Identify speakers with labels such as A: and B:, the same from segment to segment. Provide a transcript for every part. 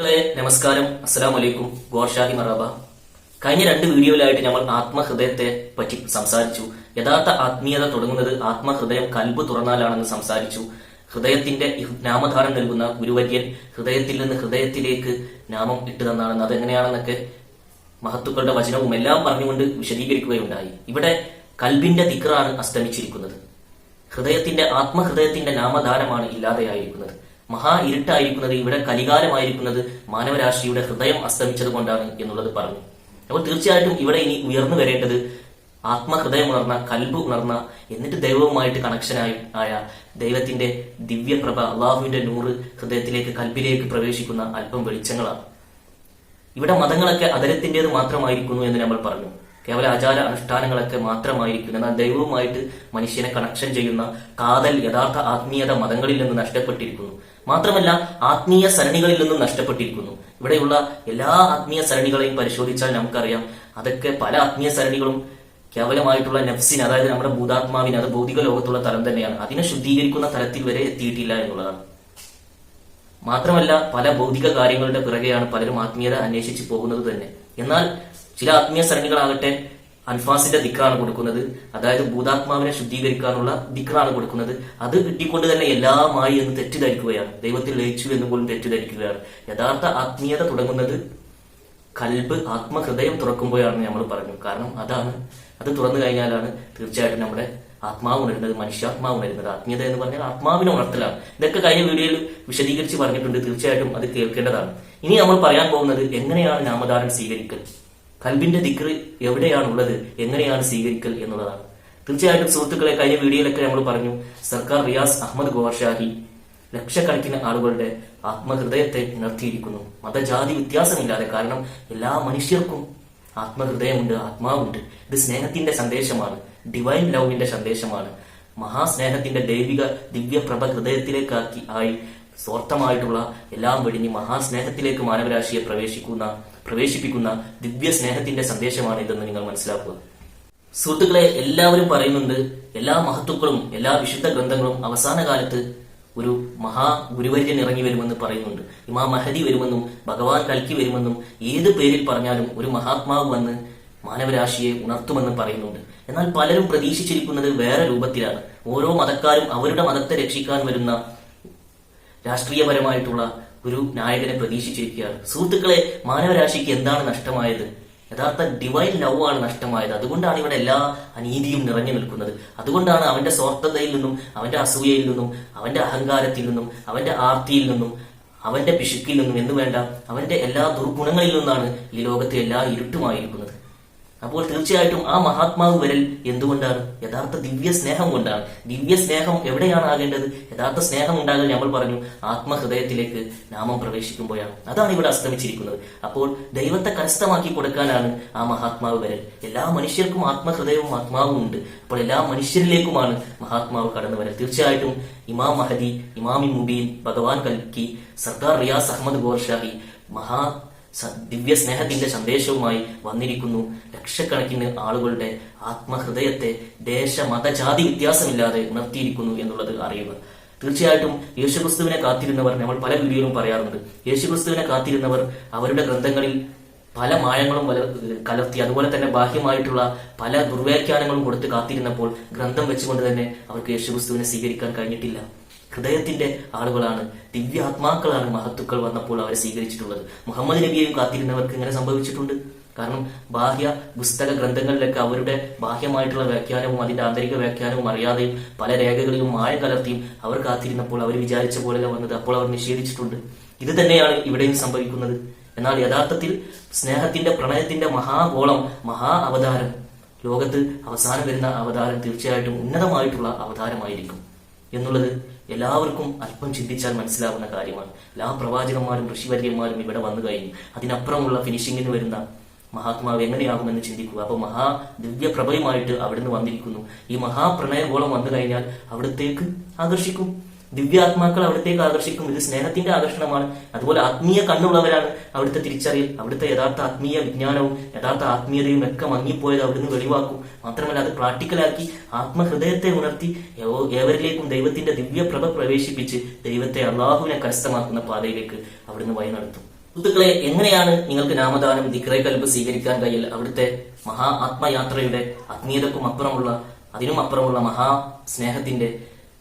A: നമസ്കാരം. അസ്സലാം വലൈക്കും ഗോർഷാഹി മറാബ. കഴിഞ്ഞ രണ്ട് വീഡിയോയിലായിട്ട് നമ്മൾ ആത്മഹൃദയത്തെ പറ്റി സംസാരിച്ചു. യഥാർത്ഥ ആത്മീയത തുടങ്ങുന്നത് ആത്മഹൃദയം കൽബ് തുറന്നാലാണെന്ന് സംസാരിച്ചു. ഹൃദയത്തിന്റെ നാമധാരം നൽകുന്ന ഗുരുവര്യൻ ഹൃദയത്തിൽ നിന്ന് ഹൃദയത്തിലേക്ക് നാമം ഇട്ടു തന്നാണെന്ന് അതെങ്ങനെയാണെന്നൊക്കെ മഹത്തുക്കളുടെ വചനവും എല്ലാം പറഞ്ഞുകൊണ്ട് വിശദീകരിക്കുകയുണ്ടായി. ഇവിടെ കൽബിന്റെ ദിക്റാണ് അസ്തമിച്ചിരിക്കുന്നത്. ഹൃദയത്തിന്റെ ആത്മഹൃദയത്തിന്റെ നാമധാരമാണ് ഇല്ലാതെയായിരിക്കുന്നത്. മഹാ ഇരുട്ടായിരിക്കുന്നത് ഇവിടെ കലികാലമായിരിക്കുന്നത് മാനവരാശിയുടെ ഹൃദയം അസ്തമിച്ചത് കൊണ്ടാണ് എന്നുള്ളത് പറഞ്ഞു. അപ്പോൾ തീർച്ചയായിട്ടും ഇവിടെ ഇനി ഉയർന്നു വരേണ്ടത് ആത്മഹൃദയം ഉണർന്ന കൽബ് ഉണർന്ന എന്നിട്ട് ദൈവവുമായിട്ട് കണക്ഷനായി ആയ ദൈവത്തിന്റെ ദിവ്യപ്രഭ അള്ളാഹുവിന്റെ നൂറ് ഹൃദയത്തിലേക്ക് കൽബിലേക്ക് പ്രവേശിക്കുന്ന അല്പം വെളിച്ചങ്ങളാണ്. ഇവിടെ മതങ്ങളൊക്കെ അതരത്തിന്റെത് മാത്രമായിരിക്കുന്നു എന്ന് നമ്മൾ പറഞ്ഞു. കേവല ആചാര അനുഷ്ഠാനങ്ങളൊക്കെ മാത്രമായിരിക്കുന്നു. എന്നാൽ ദൈവവുമായിട്ട് മനുഷ്യനെ കണക്ഷൻ ചെയ്യുന്ന കാതൽ യഥാർത്ഥ ആത്മീയത മതങ്ങളിൽ നിന്ന് നഷ്ടപ്പെട്ടിരിക്കുന്നു. മാത്രമല്ല ആത്മീയ സരണികളിൽ നിന്നും നഷ്ടപ്പെട്ടിരിക്കുന്നു. ഇവിടെയുള്ള എല്ലാ ആത്മീയ സരണികളെയും പരിശോധിച്ചാൽ നമുക്കറിയാം അതൊക്കെ പല ആത്മീയ സരണികളും കേവലമായിട്ടുള്ള നഫ്സിന് അതായത് നമ്മുടെ ഭൂതാത്മാവിന് അത് ഭൗതിക ലോകത്തുള്ള തലം തന്നെയാണ്. അതിനെ ശുദ്ധീകരിക്കുന്ന തലത്തിൽ വരെ എത്തിയിട്ടില്ല എന്നുള്ളതാണ്. മാത്രമല്ല പല ഭൗതിക കാര്യങ്ങളുടെ പിറകെയാണ് പലരും ആത്മീയത അന്വേഷിച്ചു പോകുന്നത് തന്നെ. എന്നാൽ ചില ആത്മീയ സരണികളാകട്ടെ അൻഫാസിന്റെ ദിക്റാണ് കൊടുക്കുന്നത്. അതായത് ഭൂതാത്മാവിനെ ശുദ്ധീകരിക്കാനുള്ള ദിക്റാണ് കൊടുക്കുന്നത്. അത് കിട്ടിക്കൊണ്ട് തന്നെ എല്ലാമായി എന്ന് തെറ്റിദ്ധരിക്കുകയാണ്. ദൈവത്തിൽ ലയിച്ചു എന്ന് പോലും തെറ്റിദ്ധരിക്കുകയാണ്. യഥാർത്ഥ ആത്മീയത തുടങ്ങുന്നത് കൽബ് ആത്മഹൃദയം തുറക്കുമ്പോഴാണ് നമ്മൾ പറഞ്ഞു. കാരണം അതാണ്. അത് തുറന്നു കഴിഞ്ഞാലാണ് തീർച്ചയായിട്ടും നമ്മുടെ ആത്മാവ് ഉണരുന്നത് മനുഷ്യാത്മാവ് ഉണരുന്നത്. ആത്മീയത എന്ന് പറഞ്ഞാൽ ആത്മാവിനെ ഉണർത്തലാണ്. ഇതൊക്കെ കഴിഞ്ഞ വീഡിയോയിൽ വിശദീകരിച്ച് പറഞ്ഞിട്ടുണ്ട്. തീർച്ചയായിട്ടും അത് കേൾക്കേണ്ടതാണ്. ഇനി നമ്മൾ പറയാൻ പോകുന്നത് എങ്ങനെയാണ് നാമധാരം സ്വീകരിക്കൽ? കൽബിന്റെ ദിക്ർ എവിടെയാണുള്ളത്? എങ്ങനെയാണ് സ്വീകരിക്കൽ എന്നുള്ളതാണ്. തീർച്ചയായിട്ടും സുഹൃത്തുക്കളെ കഴിഞ്ഞ വീഡിയോയിലൊക്കെ നമ്മൾ പറഞ്ഞു സർക്കാർ റിയാസ് അഹമ്മദ് ഗോവർഷാഹി ലക്ഷക്കണക്കിന് ആളുകളുടെ ആത്മഹൃദയത്തെ ഉണർത്തിയിരിക്കുന്നു. മതജാതി വ്യത്യാസമില്ലാതെ കാരണം എല്ലാ മനുഷ്യർക്കും ആത്മഹൃദയമുണ്ട് ആത്മാവുണ്ട്. ഇത് സ്നേഹത്തിന്റെ സന്ദേശമാണ്. ഡിവൈൻ ലവിന്റെ സന്ദേശമാണ്. മഹാസ്നേഹത്തിന്റെ ദൈവിക ദിവ്യപ്രഭ ഹൃദയത്തിലേക്കാക്കി ആയി സ്വാർത്ഥമായിട്ടുള്ള എല്ലാം വെടിഞ്ഞ് മഹാസ്നേഹത്തിലേക്ക് മാനവരാശിയെ പ്രവേശിക്കുന്ന പ്രവേശിപ്പിക്കുന്ന ദിവ്യ സ്നേഹത്തിന്റെ സന്ദേശമാണ് ഇതെന്ന് നിങ്ങൾ മനസ്സിലാക്കുക. സുഹൃത്തുക്കളെ എല്ലാവരും പറയുന്നുണ്ട് എല്ലാ മഹത്വക്കളും എല്ലാ വിശുദ്ധ ഗ്രന്ഥങ്ങളും അവസാന കാലത്ത് ഒരു മഹാ ഗുരുവര്യൻ ഇറങ്ങി വരുമെന്ന് പറയുന്നുണ്ട്. ഇമാ മഹദി വരുമെന്നും ഭഗവാൻ കൽക്കി വരുമെന്നും ഏത് പേരിൽ പറഞ്ഞാലും ഒരു മഹാത്മാവ് വന്ന് മാനവരാശിയെ ഉണർത്തുമെന്ന് പറയുന്നുണ്ട്. എന്നാൽ പലരും പ്രതീക്ഷിച്ചിരിക്കുന്നത് വേറെ രൂപത്തിലാണ്. ഓരോ മതക്കാരും അവരുടെ മതത്തെ രക്ഷിക്കാൻ വരുന്ന രാഷ്ട്രീയപരമായിട്ടുള്ള ഒരു നായകനെ പ്രതീക്ഷിച്ചിരിക്കുകയാണ് സുഹൃത്തുക്കളെ മാനവരാശിക്ക് എന്താണ് നഷ്ടമായത്? യഥാർത്ഥ ഡിവൈൻ ലവ് ആണ് നഷ്ടമായത്. അതുകൊണ്ടാണ് ഇവിടെ എല്ലാ അനീതിയും നിറഞ്ഞു നിൽക്കുന്നത്. അതുകൊണ്ടാണ് അവന്റെ സ്വാർത്ഥതയിൽ നിന്നും അവന്റെ അസൂയയിൽ നിന്നും അവന്റെ അഹങ്കാരത്തിൽ നിന്നും അവന്റെ ആർത്തിയിൽ നിന്നും അവന്റെ പിശുക്കിൽ നിന്നും എന്ന് വേണ്ട അവന്റെ എല്ലാ ദുർഗുണങ്ങളിൽ നിന്നാണ് ഈ ലോകത്തെ എല്ലാ ഇരുട്ടുമായിരിക്കുന്നത്. അപ്പോൾ തീർച്ചയായിട്ടും ആ മഹാത്മാവ് വരൽ എന്തുകൊണ്ടാണ്? യഥാർത്ഥ ദിവ്യ സ്നേഹം കൊണ്ടാണ്. ദിവ്യ സ്നേഹം എവിടെയാണ് ആകേണ്ടത്? യഥാർത്ഥ സ്നേഹം ഉണ്ടാകാൻ നമ്മൾ പറഞ്ഞു ആത്മഹൃദയത്തിലേക്ക് നാമം പ്രവേശിക്കുമ്പോഴാണ്. അതാണ് ഇവിടെ അസ്തമിച്ചിരിക്കുന്നത്. അപ്പോൾ ദൈവത്തെ കരസ്ഥമാക്കി കൊടുക്കാനാണ് ആ മഹാത്മാവ് വരൽ. എല്ലാ മനുഷ്യർക്കും ആത്മഹൃദയവും ആത്മാവും ഉണ്ട്. അപ്പോൾ എല്ലാ മനുഷ്യരിലേക്കുമാണ് മഹാത്മാവ് കടന്നു വരൽ. തീർച്ചയായിട്ടും ഇമാം മഹദി ഇമാമി മുബീൻ ഭഗവാൻ കൽക്കി സർദാർ റിയാസ് അഹമ്മദ് ഗോർഷാഹി മഹാ ദിവ്യ സ്നേഹത്തിന്റെ സന്ദേശവുമായി വന്നിരിക്കുന്നു. ലക്ഷക്കണക്കിന് ആളുകളുടെ ആത്മഹൃദയത്തെ ദേശ മതജാതി വ്യത്യാസമില്ലാതെ ഉണർത്തിയിരിക്കുന്നു എന്നുള്ളത് അറിയുക തീർച്ചയായിട്ടും യേശുക്രിസ്തുവിനെ കാത്തിരുന്നവർ നമ്മൾ പല വീഡിയോയിലും പറയാറുണ്ട്. യേശുക്രിസ്തുവിനെ കാത്തിരുന്നവർ അവരുടെ ഗ്രന്ഥങ്ങളിൽ പല മായങ്ങളും കലർത്തി അതുപോലെ തന്നെ ബാഹ്യമായിട്ടുള്ള പല ദുർവ്യാഖ്യാനങ്ങളും കൊടുത്ത് കാത്തിരുന്നപ്പോൾ ഗ്രന്ഥം വെച്ചുകൊണ്ട് തന്നെ അവർക്ക് യേശുക്രിസ്തുവിനെ സ്വീകരിക്കാൻ കഴിഞ്ഞിട്ടില്ല. ഹൃദയത്തിന്റെ ആളുകളാണ്. ദിവ്യാത്മാക്കളാണ് മഹത്തുക്കൾ വന്നപ്പോൾ അവരെ സ്വീകരിച്ചിട്ടുള്ളത്. മുഹമ്മദ് നബിയെയും കാത്തിരുന്നവർക്ക് ഇങ്ങനെ സംഭവിച്ചിട്ടുണ്ട്. കാരണം ബാഹ്യ പുസ്തക ഗ്രന്ഥങ്ങളിലൊക്കെ അവരുടെ ബാഹ്യമായിട്ടുള്ള വ്യാഖ്യാനവും അതിന്റെ ആന്തരിക വ്യാഖ്യാനവും അറിയാതെയും പല രേഖകളിലും മായം കലർത്തിയും അവർ കാത്തിരുന്നപ്പോൾ അവർ വിചാരിച്ച പോലെയല്ല വന്നത്. അപ്പോൾ അവർ നിഷേധിച്ചിട്ടുണ്ട്. ഇത് തന്നെയാണ് ഇവിടെയും സംഭവിക്കുന്നത്. എന്നാൽ യഥാർത്ഥത്തിൽ സ്നേഹത്തിന്റെ പ്രണയത്തിന്റെ മഹാഗോളം മഹാ അവതാരം ലോകത്ത് അവസാനം വരുന്ന അവതാരം തീർച്ചയായിട്ടും ഉന്നതമായിട്ടുള്ള അവതാരമായിരിക്കും. എന്നുള്ളത് എല്ലാവർക്കും അല്പം ചിന്തിച്ചാൽ മനസ്സിലാവുന്ന കാര്യമാണ്. എല്ലാ പ്രവാചകന്മാരും ഋഷിവര്യന്മാരും ഇവിടെ വന്നു കഴിഞ്ഞു. അതിനപ്പുറമുള്ള ഫിനിഷിങ്ങിന് വരുന്ന മഹാത്മാവ് എങ്ങനെയാകുമെന്ന് ചിന്തിക്കുക. അപ്പൊ മഹാ ദിവ്യപ്രഭയുമായിട്ട് അവിടുന്ന് വന്നിരിക്കുന്നു. ഈ മഹാപ്രണയഗോളം വന്നു കഴിഞ്ഞാൽ അവിടത്തേക്ക് ആകർഷിക്കും. ദിവ്യാത്മാക്കൾ അവിടത്തേക്ക് ആകർഷിക്കും. ഇത് സ്നേഹത്തിന്റെ ആകർഷണമാണ്. അതുപോലെ ആത്മീയ കണ്ണുള്ളവരാണ് അവിടുത്തെ തിരിച്ചറിയൽ. അവിടുത്തെ യഥാർത്ഥ ആത്മീയ വിജ്ഞാനവും യഥാർത്ഥ ആത്മീയതയും ഒക്കെ മങ്ങിപ്പോയത് അവിടുന്ന് വെളിവാക്കും. മാത്രമല്ല അത് പ്രാക്ടിക്കലാക്കി ആത്മഹൃദയത്തെ ഉണർത്തി ഏവ- ഏവരിലേക്കും ദൈവത്തിന്റെ ദിവ്യപ്രഭ പ്രവേശിപ്പിച്ച് ദൈവത്തെ അള്ളാഹുവിനെ കരസ്ഥമാക്കുന്ന പാതയിലേക്ക് അവിടുന്ന് വഴി നടത്തും. സുഹൃത്തുക്കളെ എങ്ങനെയാണ് നിങ്ങൾക്ക് നാമദാനം ദിക്റെ കൽബ് സ്വീകരിക്കാൻ കഴിയൽ? അവിടുത്തെ മഹാ ആത്മയാത്രയുടെ ആത്മീയതക്കും അപ്പുറമുള്ള അതിനും അപ്പുറമുള്ള മഹാ സ്നേഹത്തിന്റെ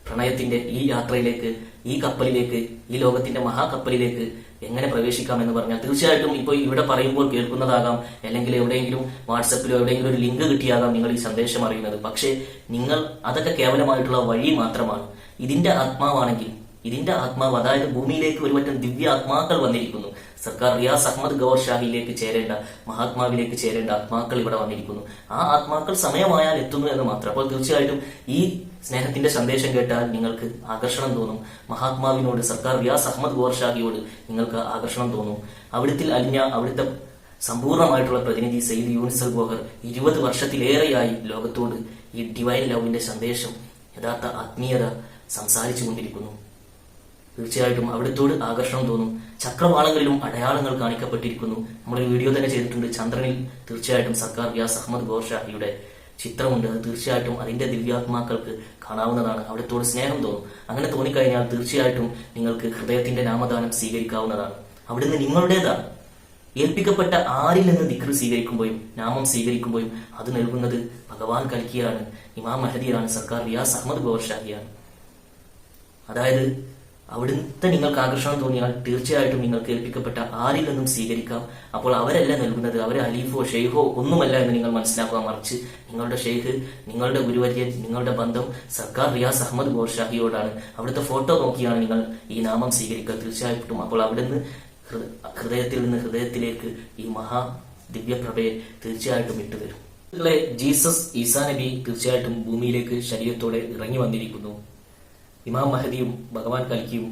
A: പ്രണയത്തിന്റെ ഈ യാത്രയിലേക്ക് ഈ കപ്പലിലേക്ക് ഈ ലോകത്തിന്റെ മഹാകപ്പലിലേക്ക് എങ്ങനെ പ്രവേശിക്കാം എന്ന് പറഞ്ഞാൽ തീർച്ചയായിട്ടും ഇപ്പോൾ ഇവിടെ പറയുമ്പോൾ കേൾക്കുന്നതാകാം. അല്ലെങ്കിൽ എവിടെയെങ്കിലും വാട്സപ്പിലോ എവിടെയെങ്കിലും ഒരു ലിങ്ക് കിട്ടിയാകാം നിങ്ങൾ ഈ സന്ദേശം അറിയുന്നത്. പക്ഷേ നിങ്ങൾ അതൊക്കെ കേവലമായിട്ടുള്ള വഴി മാത്രമാണ്. ഇതിന്റെ ആത്മാവാണെങ്കിൽ ഇതിന്റെ ആത്മാവ് അതായത് ഭൂമിയിലേക്ക് ഒരുപറ്റം ദിവ്യ ആത്മാക്കൾ വന്നിരിക്കുന്നു. സർക്കാർ റിയാസ് അഹമ്മദ് ഗവർ ഷാഹിയിലേക്ക് ചേരേണ്ട മഹാത്മാവിലേക്ക് ചേരേണ്ട ആത്മാക്കൾ ഇവിടെ വന്നിരിക്കുന്നു. ആ ആത്മാക്കൾ സമയമായാൽ എത്തുന്നു എന്ന് മാത്രം. അപ്പോൾ തീർച്ചയായിട്ടും ഈ സ്നേഹത്തിന്റെ സന്ദേശം കേട്ടാൽ നിങ്ങൾക്ക് ആകർഷണം തോന്നും. മഹാത്മാവിനോട് സർക്കാർ റിയാസ് അഹമ്മദ് ഗോർ ഷാഹിയോട് നിങ്ങൾക്ക് ആകർഷണം തോന്നും. അവിടുത്തെ അലിഞ്ഞ അവിടുത്തെ സമ്പൂർണമായിട്ടുള്ള പ്രതിനിധി സെയ്ദ് യൂനിസൽ ഗോഹർ ഇരുപത് വർഷത്തിലേറെയായി ലോകത്തോട് ഈ ഡിവൈൻ ലവിന്റെ സന്ദേശം യഥാർത്ഥ ആത്മീയത സംസാരിച്ചു കൊണ്ടിരിക്കുന്നു തീർച്ചയായിട്ടും അവിടത്തോട് ആകർഷണം തോന്നും. ചക്രവാളങ്ങളിലും അടയാളങ്ങൾ കാണിക്കപ്പെട്ടിരിക്കുന്നു. നമ്മളൊരു വീഡിയോ തന്നെ ചെയ്തിട്ടുണ്ട്. ചന്ദ്രനിൽ തീർച്ചയായിട്ടും സർക്കാർ വ്യാസ് അഹമ്മദ് ഗോർ ഷാഹിയുടെ ചിത്രമുണ്ട്. അത് തീർച്ചയായിട്ടും അതിന്റെ ദിവ്യാത്മാക്കൾക്ക് കാണാവുന്നതാണ്. അവിടത്തോട് സ്നേഹം തോന്നും. അങ്ങനെ തോന്നിക്കഴിഞ്ഞാൽ തീർച്ചയായിട്ടും നിങ്ങൾക്ക് ഹൃദയത്തിന്റെ നാമദാനം സ്വീകരിക്കാവുന്നതാണ്. അവിടുന്ന് നിങ്ങളുടേതാണ്. ഏൽപ്പിക്കപ്പെട്ട ആരിൽ നിന്ന് ദിക്ർ സ്വീകരിക്കുമ്പോഴും നാമം സ്വീകരിക്കുമ്പോഴും അത് നൽകുന്നത് ഭഗവാൻ കൽക്കിയാണ്. ഇമാം മഹദിയാണ്. സർക്കാർ വ്യാസ് അഹമ്മദ് ഗോർഷാഹിയാണ് അതായത് അവിടുത്തെ നിങ്ങൾക്ക് ആകർഷണം തോന്നിയാൽ തീർച്ചയായിട്ടും നിങ്ങൾക്ക് ഏൽപ്പിക്കപ്പെട്ട ആരിൽ നിന്നും സ്വീകരിക്കാം. അപ്പോൾ അവരല്ല നൽകുന്നത്. അവർ അലീഫോ ഷെയ്ഖോ ഒന്നുമല്ല എന്ന് നിങ്ങൾ മനസ്സിലാക്കുക മറിച്ച് നിങ്ങളുടെ ഷെയ്ഖ് നിങ്ങളുടെ ഗുരുവര്യൻ നിങ്ങളുടെ ബന്ധം സർക്കാർ റിയാസ് അഹമ്മദ് ഗോർഷാഹിയോടാണ് അവിടുത്തെ ഫോട്ടോ നോക്കിയാണ് നിങ്ങൾ ഈ നാമം സ്വീകരിക്കുക തീർച്ചയായിട്ടും. അപ്പോൾ അവിടുന്ന് ഹൃദയത്തിൽ നിന്ന് ഹൃദയത്തിലേക്ക് ഈ മഹാ ദിവ്യപ്രഭയെ തീർച്ചയായിട്ടും ഇട്ടുതരും ജീസസ് ഈസാ നബി തീർച്ചയായിട്ടും ഭൂമിയിലേക്ക് ശരീരത്തോടെ ഇറങ്ങി വന്നിരിക്കുന്നു. ഇമാം മഹദിയും ഭഗവാൻ കൽക്കിയും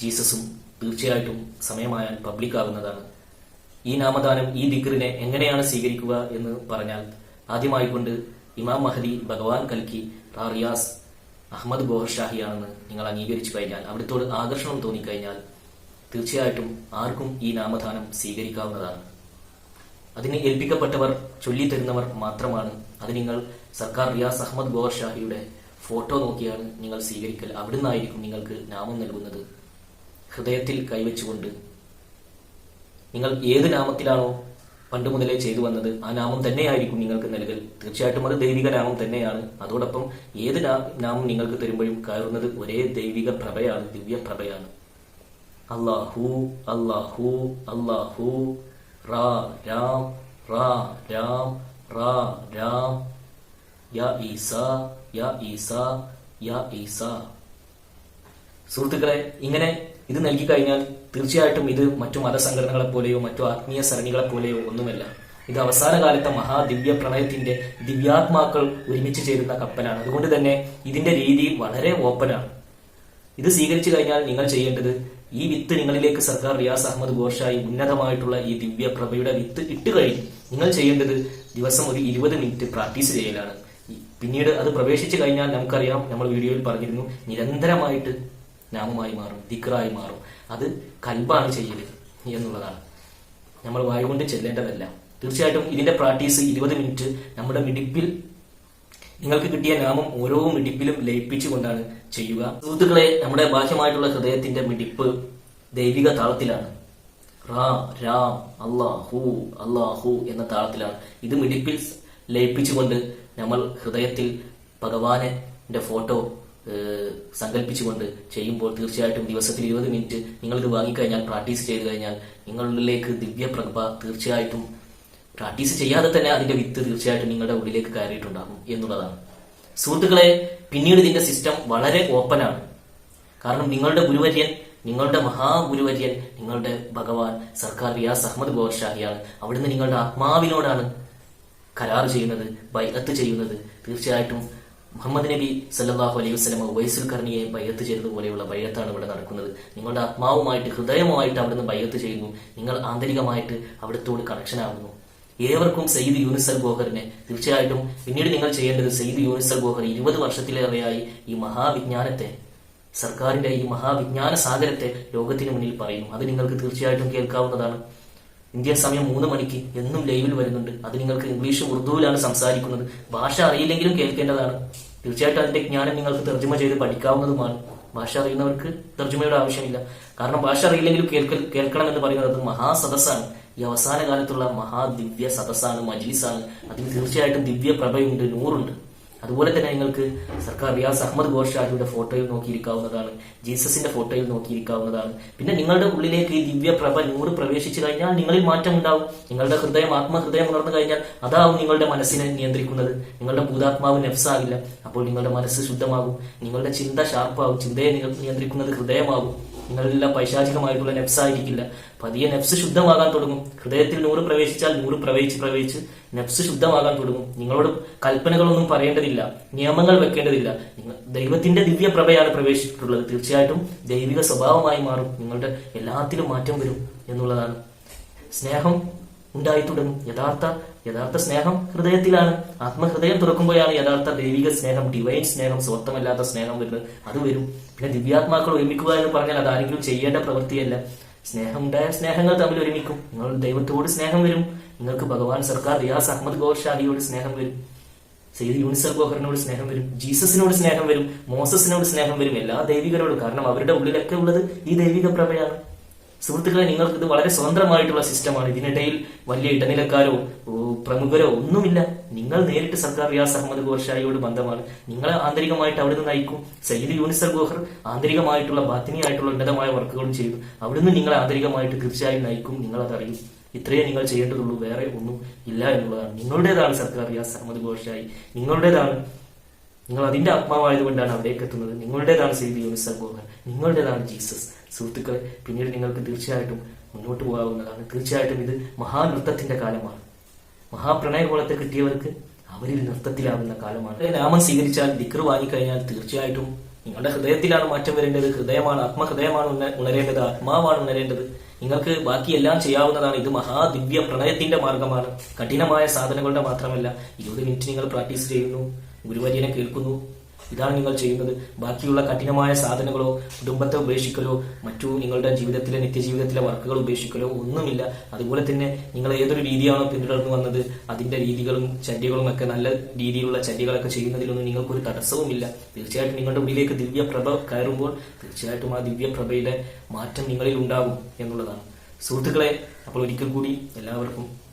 A: ജീസസും തീർച്ചയായിട്ടും സമയമായാൽ പബ്ലിക്കാകുന്നതാണ്. ഈ നാമദാനം ഈ ദിക്റിനെ എങ്ങനെയാണ് സ്വീകരിക്കുക എന്ന് പറഞ്ഞാൽ ആദ്യമായി കൊണ്ട് ഇമാം മഹദി ഭഗവാൻ കൽക്കി റിയാസ് അഹമ്മദ് ഗോഹർ ഷാഹിയാണെന്ന് നിങ്ങൾ അംഗീകരിച്ചു കഴിഞ്ഞാൽ അവിടുത്തോട് ആകർഷണം തോന്നിക്കഴിഞ്ഞാൽ തീർച്ചയായിട്ടും ആർക്കും ഈ നാമദാനം സ്വീകരിക്കാവുന്നതാണ്. അതിന് ഏൽപ്പിക്കപ്പെട്ടവർ ചൊല്ലിത്തരുന്നവർ മാത്രമാണ്. അത് നിങ്ങൾ സർക്കാർ റിയാസ് അഹമ്മദ് ഗോഹർ ഷാഹിയുടെ ഫോട്ടോ നോക്കിയാണ് നിങ്ങൾ സ്വീകരിക്കൽ. അവിടുന്നായിരിക്കും നിങ്ങൾക്ക് നാമം നൽകുന്നത്. ഹൃദയത്തിൽ കൈവച്ചുകൊണ്ട്. നിങ്ങൾ ഏത് നാമത്തിലാണോ പണ്ട് മുതലേ ചെയ്തു വന്നത് ആ നാമം തന്നെയായിരിക്കും നിങ്ങൾക്ക് നൽകൽ. തീർച്ചയായിട്ടും അത് ദൈവിക നാമം തന്നെയാണ്. അതോടൊപ്പം ഏത് നാമം നിങ്ങൾക്ക് തരുമ്പോഴും കയറുന്നത് ഒരേ ദൈവിക പ്രഭയാണ് ദിവ്യ പ്രഭയാണ് അല്ലാഹു അല്ലാഹു അല്ലാഹു റാ രാം റാ രാം റാ രാം യാ ഈസ യാ ഈസ യാ ഈസ. സുഹൃത്തുക്കളെ ഇങ്ങനെ ഇത് നൽകി കഴിഞ്ഞാൽ തീർച്ചയായിട്ടും ഇത് മറ്റു മതസംഘടനകളെ പോലെയോ മറ്റു ആത്മീയ സരണികളെ പോലെയോ ഒന്നുമല്ല. ഇത് അവസാന കാലത്തെ മഹാദിവ്യ പ്രണയത്തിന്റെ ദിവ്യാത്മാക്കൾ ഒരുമിച്ച് ചേരുന്ന കപ്പലാണ്. അതുകൊണ്ട് തന്നെ ഇതിന്റെ രീതി വളരെ ഓപ്പണാണ് ഇത് സ്വീകരിച്ചു കഴിഞ്ഞാൽ നിങ്ങൾ ചെയ്യേണ്ടത് ഈ വിത്ത് നിങ്ങളിലേക്ക് സർക്കാർ റിയാസ് അഹമ്മദ് ഘോഷായി ഉന്നതമായിട്ടുള്ള ഈ ദിവ്യ പ്രഭയുടെ വിത്ത് ഇട്ട് കഴിഞ്ഞു നിങ്ങൾ ചെയ്യേണ്ടത് ദിവസം ഒരു ഇരുപത് മിനിറ്റ് പ്രാക്ടീസ് ചെയ്യലാണ്. പിന്നീട് അത് പ്രവേശിച്ചു കഴിഞ്ഞാൽ നമുക്കറിയാം നമ്മൾ വീഡിയോയിൽ പറഞ്ഞിരുന്നു നിരന്തരമായിട്ട് നാമമായി മാറും ദിക്റായി മാറും. അത് കൽബാണ് ചെയ്യൽ എന്നുള്ളതാണ്. നമ്മൾ വായുകൊണ്ട് ചെല്ലേണ്ടതല്ല. തീർച്ചയായിട്ടും ഇതിന്റെ പ്രാക്ടീസ് ഇരുപത് മിനിറ്റ് നമ്മുടെ മിടിപ്പിൽ നിങ്ങൾക്ക് കിട്ടിയ നാമം ഓരോ മിടിപ്പിലും ലയിപ്പിച്ചുകൊണ്ടാണ് ചെയ്യുക. സുഹൃത്തുക്കളെ നമ്മുടെ ബാഹ്യമായിട്ടുള്ള ഹൃദയത്തിന്റെ മിടിപ്പ് ദൈവിക താളത്തിലാണ്. റാ രാം അള്ളാഹു അള്ളാഹു എന്ന താളത്തിലാണ്. ഇത് മിടിപ്പിൽ ലയിപ്പിച്ചുകൊണ്ട് നമ്മൾ ഹൃദയത്തിൽ ഭഗവാന്റെ ഫോട്ടോ സങ്കല്പിച്ചുകൊണ്ട് ചെയ്യുമ്പോൾ തീർച്ചയായിട്ടും ദിവസത്തിൽ ഇരുപത് മിനിറ്റ് നിങ്ങളിത് വാങ്ങിക്കഴിഞ്ഞാൽ പ്രാക്ടീസ് ചെയ്ത് കഴിഞ്ഞാൽ നിങ്ങളിലേക്ക് ദിവ്യപ്രഭ തീർച്ചയായിട്ടും പ്രാക്ടീസ് ചെയ്യാതെ തന്നെ അതിന്റെ വിത്ത് തീർച്ചയായിട്ടും നിങ്ങളുടെ ഉള്ളിലേക്ക് കയറിയിട്ടുണ്ടാകും എന്നുള്ളതാണ്. സുഹൃത്തുക്കളെ പിന്നീട് ഇതിന്റെ സിസ്റ്റം വളരെ ഓപ്പൺ ആണ്. കാരണം നിങ്ങളുടെ ഗുരുവര്യൻ നിങ്ങളുടെ മഹാഗുരുവര്യൻ നിങ്ങളുടെ ഭഗവാൻ സർക്കാർ റിയാസ് അഹമ്മദ് ഗോർ ഷാഹിയാണ് അവിടുന്ന് നിങ്ങളുടെ ആത്മാവിനോടാണ് കരാർ ചെയ്യുന്നത് ബൈഅത്ത് ചെയ്യുന്നത് തീർച്ചയായിട്ടും മുഹമ്മദ് നബി സല്ലാഹു അലൈഹി വസ്ലമ വൈസുൽ കർണിയെ ബയ്യത്ത് ചെയ്തതുപോലെയുള്ള ബയ്യത്താണ് ഇവിടെ നടക്കുന്നത്. നിങ്ങളുടെ ആത്മാവുമായിട്ട് ഹൃദയമായിട്ട് അവിടുന്ന് ബയ്യത്ത് ചെയ്യുന്നു. നിങ്ങൾ ആന്തരികമായിട്ട് അവിടുത്തോട് കണക്ഷൻ ആകുന്നു ഏവർക്കും സയ്യിദ് യൂനിസൽ ഗോഹറിനെ തീർച്ചയായിട്ടും പിന്നീട് നിങ്ങൾ ചെയ്യേണ്ടത് സയ്യിദ് യൂനിസൽ ഗോഹർ ഇരുപത് വർഷത്തിലേറെയായി ഈ മഹാവിജ്ഞാനത്തെ സർക്കാരിന്റെ ഈ മഹാവിജ്ഞാന സാഗരത്തെ ലോകത്തിന് മുന്നിൽ പറയുന്നു. അത് നിങ്ങൾക്ക് തീർച്ചയായിട്ടും കേൾക്കാവുന്നതാണ്. ഇന്ത്യൻ സമയം മൂന്ന് മണിക്ക് എന്നും ലൈവിൽ വരുന്നുണ്ട്. അത് നിങ്ങൾക്ക് ഇംഗ്ലീഷ് ഉറുദുവിലാണ് സംസാരിക്കുന്നത്. ഭാഷ അറിയില്ലെങ്കിലും കേൾക്കേണ്ടതാണ്. തീർച്ചയായിട്ടും അതിന്റെ ജ്ഞാനം നിങ്ങൾക്ക് തർജമ ചെയ്ത് പഠിക്കാവുന്നതുമാണ്. ഭാഷ അറിയുന്നവർക്ക് തർജമയുടെ ആവശ്യമില്ല. കാരണം ഭാഷ അറിയില്ലെങ്കിലും കേൾക്കൽ കേൾക്കണം എന്ന് പറയുന്നത് അത് മഹാസദസ്സാണ്. ഈ അവസാന കാലത്തുള്ള മഹാദിവ്യ സദസ്സാണ് മജ്ലിസാണ് അതിന് തീർച്ചയായിട്ടും ദിവ്യ പ്രഭയുണ്ട് നൂറുണ്ട്. അതുപോലെ തന്നെ നിങ്ങൾക്ക് സർക്കാർ റിയാസ് അഹമ്മദ് ഗോർഷാഹിയുടെ ഫോട്ടോയിൽ നോക്കിയിരിക്കാവുന്നതാണ് ജീസസിന്റെ ഫോട്ടോയിൽ നോക്കിയിരിക്കാവുന്നതാണ്. പിന്നെ നിങ്ങളുടെ ഉള്ളിലേക്ക് ഈ ദിവ്യ പ്രഭ നൂറ് പ്രവേശിച്ചു കഴിഞ്ഞാൽ നിങ്ങളിൽ മാറ്റം ഉണ്ടാവും. നിങ്ങളുടെ ഹൃദയം ആത്മഹൃദയം ഉണർന്നു കഴിഞ്ഞാൽ അതാവും നിങ്ങളുടെ മനസ്സിനെ നിയന്ത്രിക്കുന്നത്. നിങ്ങളുടെ ഭൂതാത്മാവ് നെഫ്സാകില്ല അപ്പോൾ നിങ്ങളുടെ മനസ്സ് ശുദ്ധമാകും. നിങ്ങളുടെ ചിന്ത ഷാർപ്പാകും ചിന്തയെ നിയ- നിയന്ത്രിക്കുന്നത് ഹൃദയമാകും. നിങ്ങളെല്ലാം പൈശാചികമായിട്ടുള്ള നെഫ്സായിരിക്കില്ല പതിയെ നെഫ്സ് ശുദ്ധമാകാൻ തുടങ്ങും. ഹൃദയത്തിൽ നൂറ് പ്രവേശിച്ചാൽ നൂറ് പ്രവേശിച്ച് പ്രവേശിച്ച് നെഫ്സ് ശുദ്ധമാകാൻ തുടങ്ങും. നിങ്ങളോട് കൽപ്പനകളൊന്നും പറയേണ്ടതില്ല. നിയമങ്ങൾ വെക്കേണ്ടതില്ല. നിങ്ങൾ ദൈവത്തിന്റെ ദിവ്യ പ്രഭയാണ് പ്രവേശിച്ചിട്ടുള്ളത്. തീർച്ചയായിട്ടും ദൈവിക സ്വഭാവമായി മാറും. നിങ്ങളുടെ എല്ലാത്തിലും മാറ്റം വരും എന്നുള്ളതാണ്. സ്നേഹം ഉണ്ടായി തുടങ്ങും. യഥാർത്ഥ യഥാർത്ഥ സ്നേഹം ഹൃദയത്തിലാണ്. ആത്മഹൃദയം തുറക്കുമ്പോഴാണ് യഥാർത്ഥ ദൈവിക സ്നേഹം ഡിവൈൻ സ്നേഹം സ്വത്തമല്ലാത്ത സ്നേഹം വരുന്നത്. അത് വരും. പിന്നെ ദിവ്യാത്മാക്കൾ ഒരുമിക്കുക എന്ന് പറഞ്ഞാൽ അതാരെങ്കിലും ചെയ്യേണ്ട പ്രവൃത്തിയല്ല. സ്നേഹം ഉണ്ടായ സ്നേഹങ്ങൾ തമ്മിൽ ഒരുമിക്കും. നിങ്ങൾ ദൈവത്തോട് സ്നേഹം വരും. നിങ്ങൾക്ക് ഭഗവാൻ സർക്കാർ റിയാസ് അഹമ്മദ് ഗോർ ഷാഹിയോട് സ്നേഹം വരും. സെയ്ദ് യൂണിസർ ഗോഹറിനോട് സ്നേഹം വരും. ജീസസിനോട് സ്നേഹം വരും. മോസസിനോട് സ്നേഹം വരും. എല്ലാ ദൈവികരോടും. കാരണം അവരുടെ ഉള്ളിലൊക്കെ ഉള്ളത് ഈ ദൈവിക പ്രഭയാണ്. സുഹൃത്തുക്കളെ നിങ്ങൾക്ക് ഇത് വളരെ സ്വതന്ത്രമായിട്ടുള്ള സിസ്റ്റമാണ്. ഇതിനിടയിൽ വലിയ ഇടനിലക്കാരോ പ്രമുഖരോ ഒന്നുമില്ല. നിങ്ങൾ നേരിട്ട് സർക്കാർ റിയാസ് അഹമ്മദ് ഗോർഷായിയോട് ബന്ധമാണ്. നിങ്ങളെ ആന്തരികമായിട്ട് അവിടെ നിന്ന് നയിക്കും സയ്യിദ് യൂനിസർ ഗോഹർ ആന്തരികമായിട്ടുള്ള ബാത്തിനിയായിട്ടുള്ള ഉന്നതമായ വർക്കുകളും ചെയ്തു അവിടുന്ന് നിങ്ങളെ ആന്തരികമായിട്ട് തീർച്ചയായും നയിക്കും. നിങ്ങൾ അതറിയും ഇത്രയേ നിങ്ങൾ ചെയ്യേണ്ടതുള്ളൂ. വേറെ ഒന്നും ഇല്ല എന്നുള്ളതാണ്. നിങ്ങളുടേതാണ് സർക്കാർ റിയാസ് അഹമ്മദ് ഗോഷായി നിങ്ങളുടേതാണ് നിങ്ങൾ അതിന്റെ ആത്മാവായതുകൊണ്ടാണ് അവിടേക്ക് എത്തുന്നത്. നിങ്ങളുടേതാണ് സയ്യിദ് യൂനിസർ ഗോഹർ. നിങ്ങളുടേതാണ് ജീസസ്. സുഹൃത്തുക്കളെ പിന്നീട് നിങ്ങൾക്ക് തീർച്ചയായിട്ടും മുന്നോട്ട് പോകാവുന്നതാണ്. തീർച്ചയായിട്ടും ഇത് മഹാനൃത്തത്തിന്റെ കാലമാണ്. മഹാപ്രണയകോളത്തെ കിട്ടിയവർക്ക് അവരിൽ നൃത്തത്തിലാവുന്ന കാലമാണ്. നാമം സ്വീകരിച്ചാൽ ദിക്ർ വാങ്ങിക്കഴിഞ്ഞാൽ തീർച്ചയായിട്ടും നിങ്ങളുടെ ഹൃദയത്തിലാണ് മാറ്റം വരേണ്ടത്. ഹൃദയമാണ് ആത്മഹൃദയമാണ് ഉണരേണ്ടത്. ആത്മാവാണ് ഉണരേണ്ടത്. നിങ്ങൾക്ക് ബാക്കിയെല്ലാം ചെയ്യാവുന്നതാണ്. ഇത് മഹാദിവ്യ പ്രണയത്തിന്റെ മാർഗമാണ്. കഠിനമായ സാധനങ്ങളുടെ മാത്രമല്ല. ഇരുപത് മിനിറ്റ് നിങ്ങൾ പ്രാക്ടീസ് ചെയ്യുന്നു. ഗുരുവര്യനെ കേൾക്കുന്നു. ഇതാണ് നിങ്ങൾ ചെയ്യുന്നത്. ബാക്കിയുള്ള കഠിനമായ സാധനങ്ങളോ കുടുംബത്തെ ഉപേക്ഷിക്കലോ മറ്റു നിങ്ങളുടെ ജീവിതത്തിലെ നിത്യജീവിതത്തിലെ വർക്കുകൾ ഉപേക്ഷിക്കലോ ഒന്നുമില്ല. അതുപോലെ തന്നെ നിങ്ങൾ ഏതൊരു രീതിയാണോ പിന്തുടർന്നു വന്നത് അതിന്റെ രീതികളും ചര്യകളും ഒക്കെ നല്ല രീതിയിലുള്ള ചര്യകളൊക്കെ ചെയ്യുന്നതിലൊന്നും നിങ്ങൾക്കൊരു തടസ്സവുമില്ല. തീർച്ചയായിട്ടും നിങ്ങളുടെ ഉള്ളിലേക്ക് ദിവ്യപ്രഭ കയറുമ്പോൾ തീർച്ചയായിട്ടും ആ ദിവ്യപ്രഭയുടെ മാറ്റം നിങ്ങളിൽ ഉണ്ടാകും എന്നുള്ളതാണ്. സുഹൃത്തുക്കളെ അപ്പോൾ ഒരിക്കൽ കൂടി എല്ലാവർക്കും